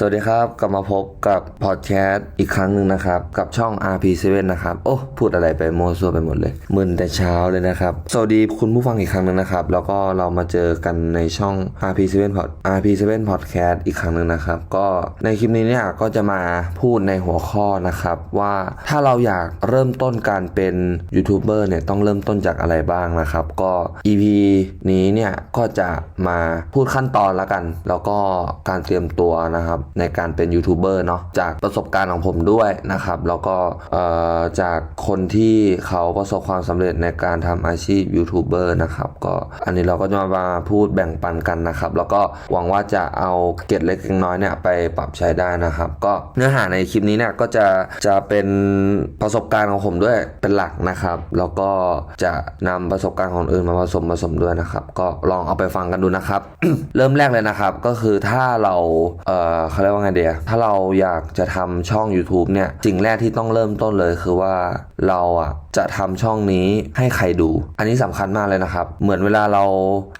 สวัสดีครับกลับมาพบกับพอดแคสต์อีกครั้งหนึ่งนะครับ กับช่อง RP7 นะครับ โอ้พูดอะไรไปโมวซัวไปหมดเลยมึนแต่เช้าเลยนะครับ สวัสดีคุณผู้ฟังอีกครั้งหนึ่งนะครับ แล้วก็เรามาเจอกันในช่อง RP7 Pod RP7 Podcast อีกครั้งหนึ่งนะครับ ก็ในคลิปนี้เนี่ยก็จะมาพูดในหัวข้อนะครับ ว่าถ้าเราอยากเริ่มต้นการเป็นยูทูบเบอร์เนี่ยต้องเริ่มต้นจากอะไรบ้างนะครับ ก็ EP นี้เนี่ยก็จะมาพูดขั้นตอนละกัน แล้วก็การเตรียมตัวนะครับในการเป็นยูทูบเบอร์เนาะจากประสบการณ์ของผมด้วยนะครับ แล้วก็เอ่อจากคนที่เขาประสบความสำเร็จในการทำอาชีพยูทูบเบอร์นะครับก็อันนี้เราก็จะมาพูดแบ่งปันกันนะครับ แล้วก็หวังว่าจะเอาเกร็ดเล็กน้อยเนี่ยไปปรับใช้ได้นะครับ ก็เนื้อหาในคลิปนี้เนี่ยก็จะจะเป็นประสบการณ์ของผมด้วยเป็นหลักนะครับ แล้วก็จะนำประสบการณ์ของอื่นมาผสมผสมด้วยนะครับ ก็ลองเอาไปฟังกันดูนะครับ เริ่มแรกเลยนะครับก็คือถ้าเราเอ่อเขาเรียกว่าไงเดียถ้าเราอยากจะทำช่อง YouTube เนี่ยสิ่งแรกที่ต้องเริ่มต้นเลยคือว่าเราอะจะทำช่องนี้ให้ใครดู อันนี้สำคัญมากเลยนะครับ เหมือนเวลาเรา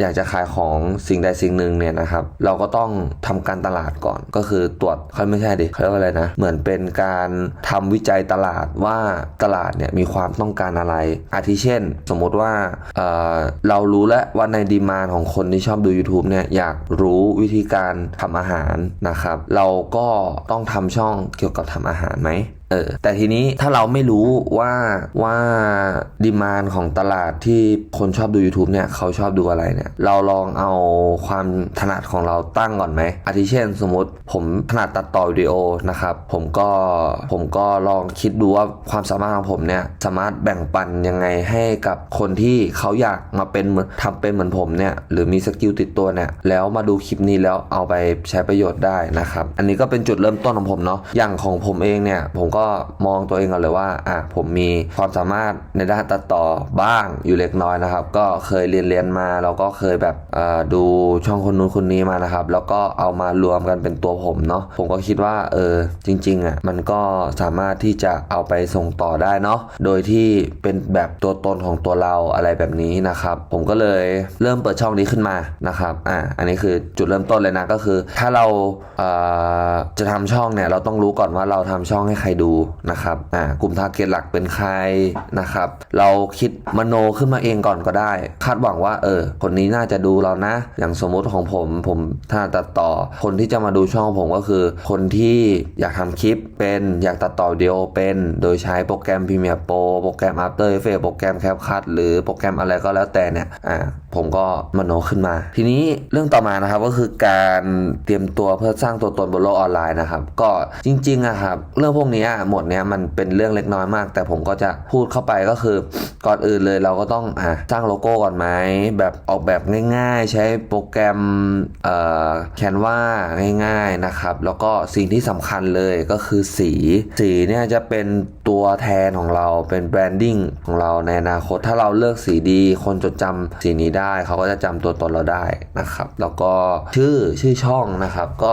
อยากจะขายของสิ่งใดสิ่งหนึ่งเนี่ยนะครับ เราก็ต้องทำการตลาดก่อน ก็คือตรวจเขาไม่ใช่ดิเขาเรียกว่าอะไรนะ เหมือนเป็นการทำวิจัยตลาดว่าตลาดเนี่ยมีความต้องการอะไร อาทิเช่น สมมุติว่าเเรารู้แล้วว่าในดีมานของคนที่ชอบดู YouTube เนี่ยอยากรู้วิธีการทำอาหารนะครับเราก็ต้องทำช่องเกี่ยวกับทำอาหารไหม เออแต่ทีนี้ถ้าเราไม่รู้ว่าว่าดีมานของตลาดที่คนชอบดู YouTube เนี่ยเขาชอบดูอะไรเนี่ย เราลองเอาความถนัดของเราตั้งก่อนไหมอาทิเช่นสมมติผมถนัดตัดต่อวิดีโอนะครับ ผมก็ผมก็ลองคิดดูว่าความสามารถของผมเนี่ยสามารถแบ่งปันยังไงให้กับคนที่เขาอยากมาเป็นเหมือนทำเป็นเหมือนผมเนี่ยหรือมีสกิลติดตัวเนี่ยแล้วมาดูคลิปนี้แล้วเอาไปใช้ประโยชน์ได้นะครับ อันนี้ก็เป็นจุดเริ่มต้นของผมเนาะอย่างของผมเองเนี่ยผมก็มองตัวเองก่อนเลยว่าอะผมมีความสามารถในด้านตัดต่อบ้างอยู่เล็กน้อยนะครับ ก็เคยเรียนเรียนมาแล้วก็เคยแบบดูช่องคนนู้นคนนี้มานะครับ แล้วก็เอามารวมกันเป็นตัวผมเนาะผมก็คิดว่าเออจริงๆอะมันก็สามารถที่จะเอาไปส่งต่อได้เนาะโดยที่เป็นแบบตัวตนของตัวเราอะไรแบบนี้นะครับ ผมก็เลยเริ่มเปิดช่องนี้ขึ้นมานะครับอ่าอันนี้คือจุดเริ่มต้นเลยนะก็คือ ถ้าเราเอ่อจะทำช่องเนี่ยเราต้องรู้ก่อนว่าเราทำช่องให้ใครดูนะครับอ่ากลุ่มทาร์เก็ตหลักเป็นใครนะครับ เราคิดมโนขึ้นมาเองก่อนก็ได้ คาดหวังว่าเออคนนี้น่าจะดูเรานะ อย่างสมมุติของผมผมถ้าตัดต่อ คนที่จะมาดูช่องผมก็คือ คนที่อยากทำคลิปเป็นอยากตัดต่อวิดีโอเป็น โดยใช้โปรแกรม Premiere Pro โปรแกรม After Effects โปรแกรม CapCut หรือโปรแกรมอะไรก็แล้วแต่เนี่ยอ่า ผมก็มโนขึ้นมา ทีนี้เรื่องต่อมานะครับก็คือการเตรียมตัวเพื่อสร้างตัวตนบนโลกออนไลน์นะครับ ก็จริงๆอะครับเรื่องพวกนี้อะหมดเนี้ยมันเป็นเรื่องเล็กน้อยมาก แต่ผมก็จะพูดเข้าไปก็คือก่อนอื่นเลยเราก็ต้องอะสร้างโลโก้ก่อนไหมแบบออกแบบง่ายๆ ใช้โปรแกรมเอ่อแคนวาง่ายๆนะครับ แล้วก็สิ่งที่สำคัญเลยก็คือสี สีเนี่ยจะเป็นตัวแทนของเราเป็นแบรนดิ้งของเราในอนาคตถ้าเราเลือกสีดี คนจดจำสีนี้ได้เขาก็จะจำตัวตนเราได้นะครับ แล้วก็ชื่อชื่อช่องนะครับ ก็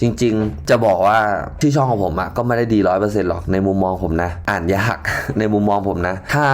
จริงๆจะบอกว่าชื่อช่องของผมอะก็ไม่ได้ดีร้อยเปอร์เซ็นต์หรอกในมุมมองผมนะ อ่านยาก ในมุมมองผมนะ ถ้า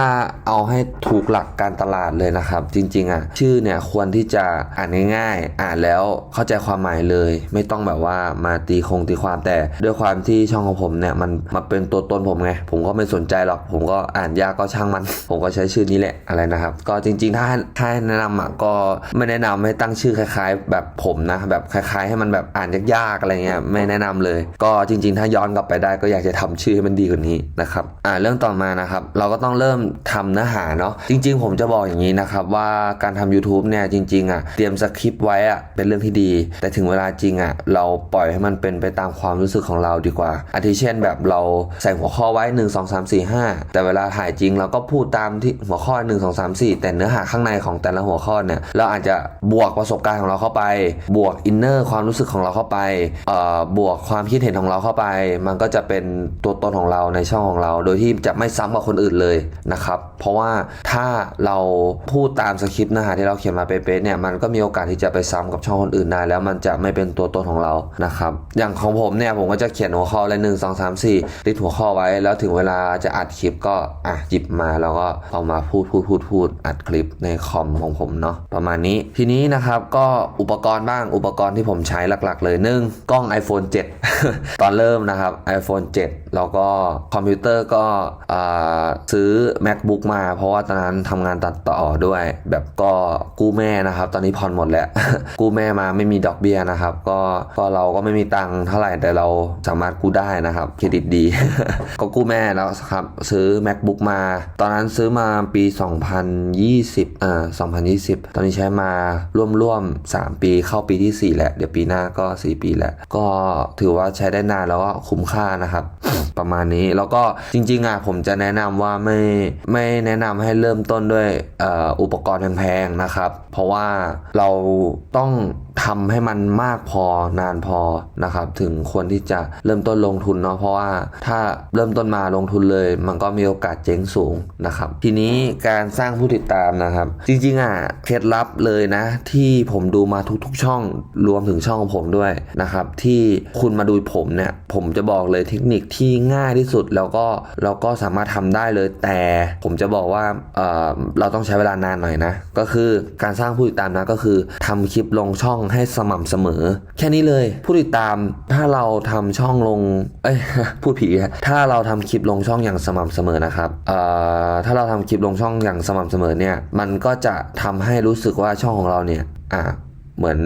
เอาให้ถูกหลักการตลาดเลยนะครับ จริงๆอะชื่อเนี่ยควรที่จะอ่านง่ายๆ อ่านแล้วเข้าใจความหมายเลย ไม่ต้องแบบว่ามาตีคงตีความแต่ด้วยความที่ช่องของผมเนี่ยมันมาเป็นตัวตนผมไงผมก็ไม่สนใจหรอก ผมก็อ่านยากก็ช่างมัน ผมก็ใช้ชื่อนี้แหละอะไรนะครับ ก็จริงๆถ้าถ้าให้แนะนำอะก็ไม่แนะนำให้ตั้งชื่อคล้าย ๆ แบบผมนะแบบคล้าย ๆ ให้มันแบบอ่านยากๆอะไรเงี้ยไม่แนะนำเลย ก็จริง ๆ ถ้าย้อนกลับไปได้ก็อยากจะทำชื่อให้มันดีกว่านี้นะครับอ่าเรื่องต่อมานะครับ เราก็ต้องเริ่มทำเนื้อหาเนาะจริง ๆ ผมจะบอกอย่างนี้นะครับว่าการทำ YouTube เนี่ยจริงๆอะเตรียมสคริปต์ไว้อะเป็นเรื่องที่ดี แต่ถึงเวลาจริงอะเราปล่อยให้มันเป็นไปตามความรู้สึกของเราดีกว่า อาทิเช่นแบบเราใส่หัวข้อไว้ 1 2 3 4 5 แต่เวลาถ่ายจริงเราก็พูดตามที่หัวข้อ 1 2 3 4 แต่เนื้อหาข้างในของแต่ละหัวข้อเนี่ยเราอาจจะบวกประสบการณ์ของเราเข้าไป บวกอินเนอร์ความรู้สึกของเราเข้าไปเอ่อบวกความคิดเห็นของเราเข้าไป มันก็จะเป็นตัวตนของเราในช่องของเรา โดยที่จะไม่ซ้ำกับคนอื่นเลยนะครับ เพราะว่าถ้าเราพูดตามสคริปต์เนื้อหาที่เราเขียนมาเป๊ะๆเนี่ยมันก็มีโอกาสที่จะไปซ้ำกับช่องคนอื่นได้ แล้วมันจะไม่เป็นตัวตนของเรานะครับ อย่างของผมเนี่ยผมก็จะเขียนหัวข้อเลยหนึ่งสองสามสี่ติดหัวข้อไว้ แล้วถึงเวลาจะอัดคลิปก็อะหยิบมาแล้วก็เอามาพูดพูดพูดพูดอัดคลิปในคอมของผมเนาะประมาณนี้ทีนี้นะครับก็อุปกรณ์บ้างอุปกรณ์ที่ผมใช้หลักๆ เลยหนึ่งกล้อง iPhone 7 ตอนเริ่มนะครับ iPhone 7 แล้วก็คอมพิวเตอร์ก็ซื้อ MacBook มา เพราะว่าตอนนั้นทำงานตัดต่อด้วย แบบก็กู้แม่นะครับ ตอนนี้ผ่อนหมดแล้ว กู้แม่มาไม่มีดอกเบี้ยนะครับ ก็ก็เราก็ไม่มีตังค์เท่าไหร่แต่เราสามารถกู้ได้นะครับเครดิตดี ก็กู้แม่แล้วครับ ซื้อ MacBook มา ตอนนั้นซื้อมาปี 2020อ่า2020ตอนนี้ใช้มาร่วมๆ 3 ปีเข้าปีที่ 4 แล้ว เดี๋ยวปีหน้าก็ 4 ปีแล้ว ก็ถือว่าใช้ได้นานแล้วก็คุ้มค่านะครับ ประมาณนี้แล้วก็จริงๆอะผมจะแนะนำว่าไม่ไม่แนะนำให้เริ่มต้นด้วยออุปกรณ์แพงๆนะครับ เพราะว่าเราต้อง ทำให้มันมากพอนานพอนะครับ ถึงควรที่จะเริ่มต้นลงทุนเนาะเพราะว่าถ้าเริ่มต้นมาลงทุนเลย มันก็มีโอกาสเจ๊งสูงนะครับ ทีนี้การสร้างผู้ติดตามนะครับ จริงๆอะเคล็ดลับเลยนะ ที่ผมดูมาทุกๆช่องรวมถึงช่องของผมด้วยนะครับ ที่คุณมาดูผมเนี่ย ผมจะบอกเลยเทคนิคที่ง่ายที่สุดแล้วก็เราก็สามารถทำได้เลย แต่ผมจะบอกว่าเเราต้องใช้เวลานานหน่อยนะ ก็คือการสร้างผู้ติดตามนะก็คือทำคลิปลงช่องให้สม่ำเสมอ แค่นี้เลย ผู้ติดตามถ้าเราทำช่องลง เอ้ยพูดผีฮะถ้าเราทำคลิปลงช่องอย่างสม่ำเสมอนะครับเอ่อถ้าเราทำคลิปลงช่องอย่างสม่ำเสมอเนี่ย มันก็จะทำให้รู้สึกว่าช่องของเราเนี่ยอ่า เหมือน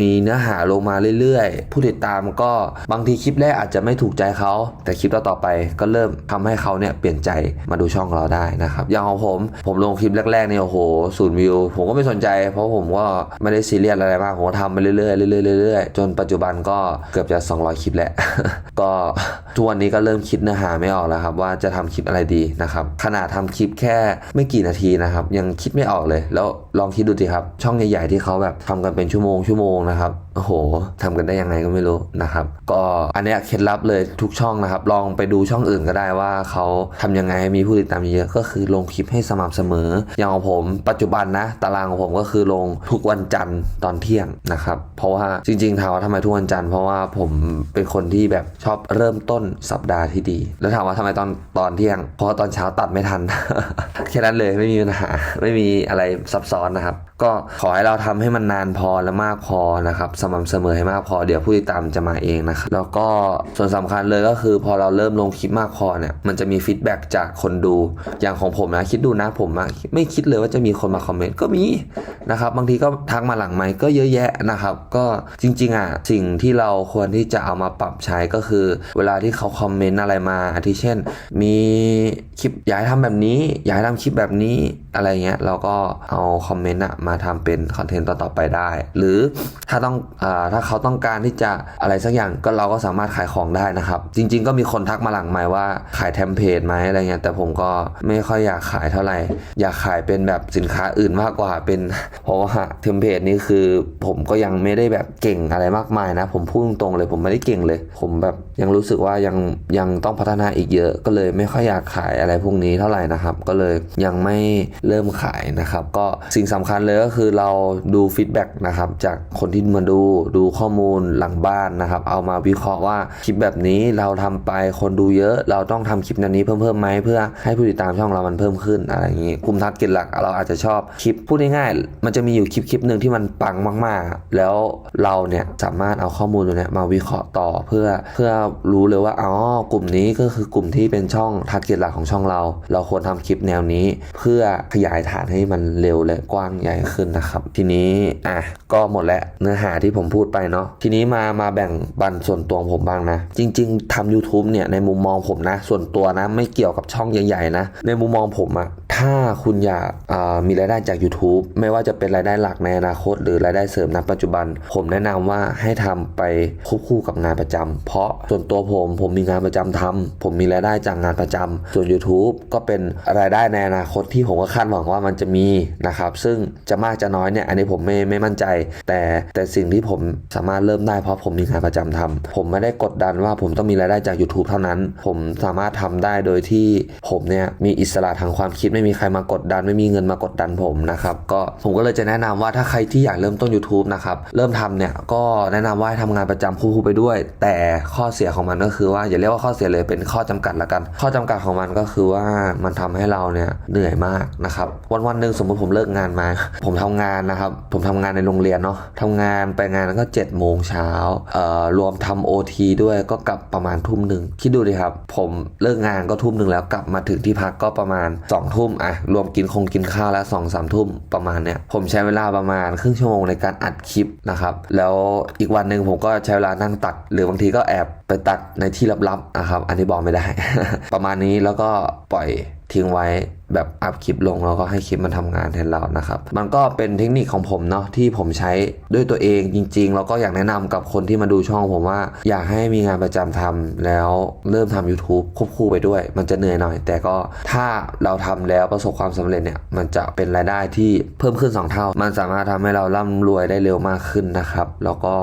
มีเนื้อหาลงมาเรื่อยๆ ผู้ติดตามก็บางทีคลิปแรกอาจจะไม่ถูกใจเขา แต่คลิปต่อๆไปก็เริ่มทำให้เขาเนี่ยเปลี่ยนใจมาดูช่องเราได้นะครับ อย่างของผมผมลงคลิปแรกๆเนี่ยโอ้โหศูนย์วิว ผมก็ไม่สนใจ เพราะผมก็ไม่ได้ซีเรียสอะไรมากผมก็ทำไปเรื่อยๆเรื่อยๆเรื่อยๆจนปัจจุบันก็เกือบจะ 200 คลิปแล้วก็ทุกวันนี้ก็เริ่มคิดเนื้อหาไม่ออกแล้วครับ ว่าจะทำคลิปอะไรดีนะครับขนาดทำคลิปแค่ไม่กี่นาทีนะครับ ยังคิดไม่ออกเลย แล้วลองคิดดูสิครับ ช่องใหญ่ๆที่เขาแบบทำกันเป็นชั่วโมงชั่วโมงนะครับโอ้โหทำกันได้ยังไงก็ไม่รู้นะครับ ก็อันเนี้ยเคล็ดลับเลยทุกช่องนะครับ ลองไปดูช่องอื่นก็ได้ว่าเขาทำยังไงให้มีผู้ติดตามเยอะก็คือลงคลิปให้สม่ำเสมอ อย่างของผมปัจจุบันนะ ตารางของผมก็คือลงทุกวันจันทร์ตอนเที่ยงนะครับ เพราะว่าจริงๆถามว่าทำไมทุกวันจันทร์เพราะว่าผมเป็นคนที่แบบชอบเริ่มต้นสัปดาห์ที่ดี แล้วถามว่าทำไมตอนตอนเที่ยง เพราะตอนเช้าตัดไม่ทันแค่นั้นเลยไม่มีปัญหาไม่มีอะไรซับซ้อนนะครับ ก็ขอให้เราทำให้มันนานพอและมากพอนะครับสม่ำเสมอให้มากพอเดี๋ยวผู้ติดตามจะมาเองนะครับแล้วก็ส่วนสำคัญเลยก็คือพอเราเริ่มลงคลิปมากพอเนี่ยมันจะมีฟีดแบ็กจากคนดูอย่างของผมนะคิดดูนะผมอะไม่คิดเลยว่าจะมีคนมาคอมเมนต์ก็มีนะครับบางทีก็ทักมาหลังไมค์ก็เยอะแยะนะครับก็จริงๆอะสิ่งที่เราควรที่จะเอามาปรับใช้ก็คือ เวลาที่เขาคอมเมนต์อะไรมาอาทิเช่น มีคลิปอยากให้ทำแบบนี้อยากให้ทำคลิปแบบนี้ อะไรเงี้ยเราก็เอาคอมเมนต์อะมาทำเป็นคอนเทนต์ต่อๆไปได้ หรือถ้าต้องอถ้าเขาต้องการที่จะอะไรสักอย่างก็เราก็สามารถขายของได้นะครับ จริง ๆ ก็มีคนทักมาหลังไมค์ว่าขายเทมเพลตไหมอะไรเงี้ยแต่ผมก็ไม่ค่อยอยากขายเท่าไหร่ อยากขายเป็นแบบสินค้าอื่นมากกว่าเป็น เพราะว่าเทมเพลตนี่คือผมก็ยังไม่ได้แบบเก่งอะไรมากมายนะ ผมพูดตรงๆเลย ผมไม่ได้เก่งเลย ผมแบบยังรู้สึกว่ายังยังต้องพัฒนาอีกเยอะก็เลยไม่ค่อยอยากขายอะไรพวกนี้เท่าไหร่นะครับ ก็เลยยังไม่เริ่มขายนะครับ ก็สิ่งสำคัญเลยก็คือเราดูฟีดแบ็กนะครับจากคนที่มาดูดูข้อมูลหลังบ้านนะครับ เอามาวิเคราะห์ว่าคลิปแบบนี้เราทำไปคนดูเยอะเราต้องทำคลิปแนวนี้เพิ่มเพิ่มไหมเพื่อให้ผู้ติดตามช่องเรามันเพิ่มขึ้นอะไรอย่างนี้กลุ่มทัดเก็ตหลักเราอาจจะชอบคลิปพูดง่ายๆมันจะมีอยู่คลิปคลิปหนึ่งที่มันปังมากๆ แล้วเราเนี่ยสามารถเอาข้อมูลตรงเนี้ยมาวิเคราะห์ต่อเพื่อเพื่อรู้เลยว่าอ๋อกลุ่มนี้ก็คือกลุ่มที่เป็นช่องทาร์เก็ตหลักของช่องเรา เราควรทำคลิปแนวนี้ เพื่อขยายฐานให้มันเร็วและกว้างใหญ่ขึ้นนะครับ ทีนี้อะก็หมดแล้วเนื้อหาที่ผมพูดไปเนาะทีนี้มามาแบ่งบันส่วนตัวผมบ้างนะ จริง ๆทำ YouTube เนี่ยในมุมมองผมนะ ส่วนตัวนะไม่เกี่ยวกับช่องใหญ่ๆนะ ในมุมมองผมอะ ถ้าคุณอยากมีรายได้จาก YouTube ไม่ว่าจะเป็นรายได้หลักในอนาคต หรือรายได้เสริมณปัจจุบัน ผมแนะนำว่าให้ทำไปควบคู่กับงานประจำเพราะส่วนตัวผมผมมีงานประจำทำผมมีรายได้จากงานประจำส่วน YouTube ก็เป็นรายได้ในอนาคตที่ผมก็คาดหวังว่ามันจะมีนะครับซึ่งจะมากจะน้อยเนี่ยอันนี้ผมไม่ไม่มั่นใจ แต่แต่สิ่งที่ผมสามารถเริ่มได้เพราะผมมีงานประจำทำผมไม่ได้กดดันว่าผมต้องมีรายได้จาก YouTube เท่านั้น ผมสามารถทำได้โดยที่ผมเนี่ยมีอิสระทางความคิดไม่มีใครมากดดันไม่มีเงินมากดดันผมนะครับก็ผมก็เลยจะแนะนำว่าถ้าใครที่อยากเริ่มต้น YouTube นะครับเริ่มทำเนี่ยก็แนะนำว่าให้ทำงานประจำคู่ไปด้วย แต่ข้อเสียของมันก็คือว่าอย่าเรียกว่าข้อเสียเลยเป็นข้อจำกัดละกัน ข้อจำกัดของมันก็คือว่ามันทำให้เราเนี่ยเหนื่อยมากนะครับวันวันหนึ่งสมมติผมเลิกงานมา ผมทำงานนะครับผมทำงานในโรงเรียนเนาะทำงานไปงานก็7จ็ดโมงเช้าเอ่อรวมทำโอทีด้วยก็กลับประมาณทุ่มหนึ่งคิดดูดิครับ ผมเลิกงานก็ทุ่มหนึ่งแล้วกลับมาถึงที่พักก็ประมาณ2องทุ่มอะรวมกินคงกินข้าวแล้วสองสามทุ่มประมาณเนี้ยผมใช้เวลาประมาณครึ่งชั่วโมงในการอัดคลิปนะครับแล้วอีกวันหนึ่งผมก็ใช้เวลานั่งตัด หรือบางทีก็แอบไปตัดในที่ลับๆนะครับ อันนี้บอกไม่ได้ ประมาณนี้แล้วก็ปล่อย ทิ้งไว้แบบอัพคลิปลงแล้วก็ให้คลิปมันทำงานแทนเรานะครับ มันก็เป็นเทคนิคของผมเนาะที่ผมใช้ด้วยตัวเองจริง ๆ แล้วก็อยากแนะนำกับคนที่มาดูช่องผมว่าอยากให้มีงานประจำทำแล้วเริ่มทำ YouTube ควบคู่ไปด้วย มันจะเหนื่อยหน่อย แต่ก็ถ้าเราทำแล้วประสบความสำเร็จเนี่ยมันจะเป็นรายได้ที่เพิ่มขึ้น 2 เท่า มันสามารถทำให้เราร่ำรวยได้เร็วมากขึ้นนะครับ แล้วก็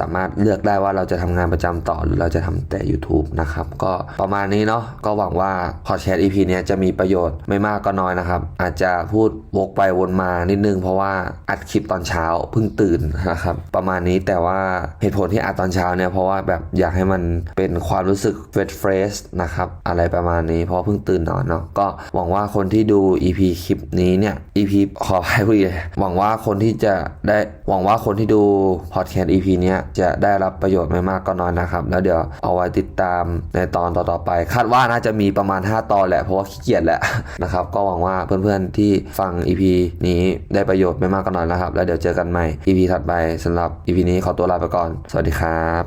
สามารถเลือกได้ว่าเราจะทำงานประจำต่อหรือเราจะทำแต่ YouTube นะครับก็ประมาณนี้เนาะก็หวังว่าพอแชร์ EP เนี้ยจะมีประโยชน์ไม่มากก็น้อยนะครับ อาจจะพูดวกไปวนมานิดนึง เพราะว่าอัดคลิปตอนเช้าเพิ่งตื่นนะครับประมาณนี้แต่ว่าเหตุผลที่อัดตอนเช้าเนี่ยเพราะว่าแบบอยากให้มันเป็นความรู้สึกเฟรชเฟรชนะครับอะไรประมาณนี้เพราะเพิ่งตื่นนอนเนาะก็หวังว่าคนที่ดู EP คลิปนี้เนี่ย EP ขอให้พูดเลยหวังว่าคนที่จะได้หวังว่าคนที่ดูพอดแคสต์ EP เนี้ยจะได้รับประโยชน์ไม่มากก็น้อยนะครับ แล้วเดี๋ยวเอาไว้ติดตามในตอนต่อๆไป คาดว่าน่าจะมีประมาณ 5 ตอนแหละเพราะว่าขี้เกียจแหละนะครับ ก็หวังว่าเพื่อนๆที่ฟัง EP นี้ได้ประโยชน์ไม่มากก็น้อยนะครับ แล้วเดี๋ยวเจอกันใหม่ EP ถัดไปสำหรับ EP นี้ขอตัวลาไปก่อน สวัสดีครับ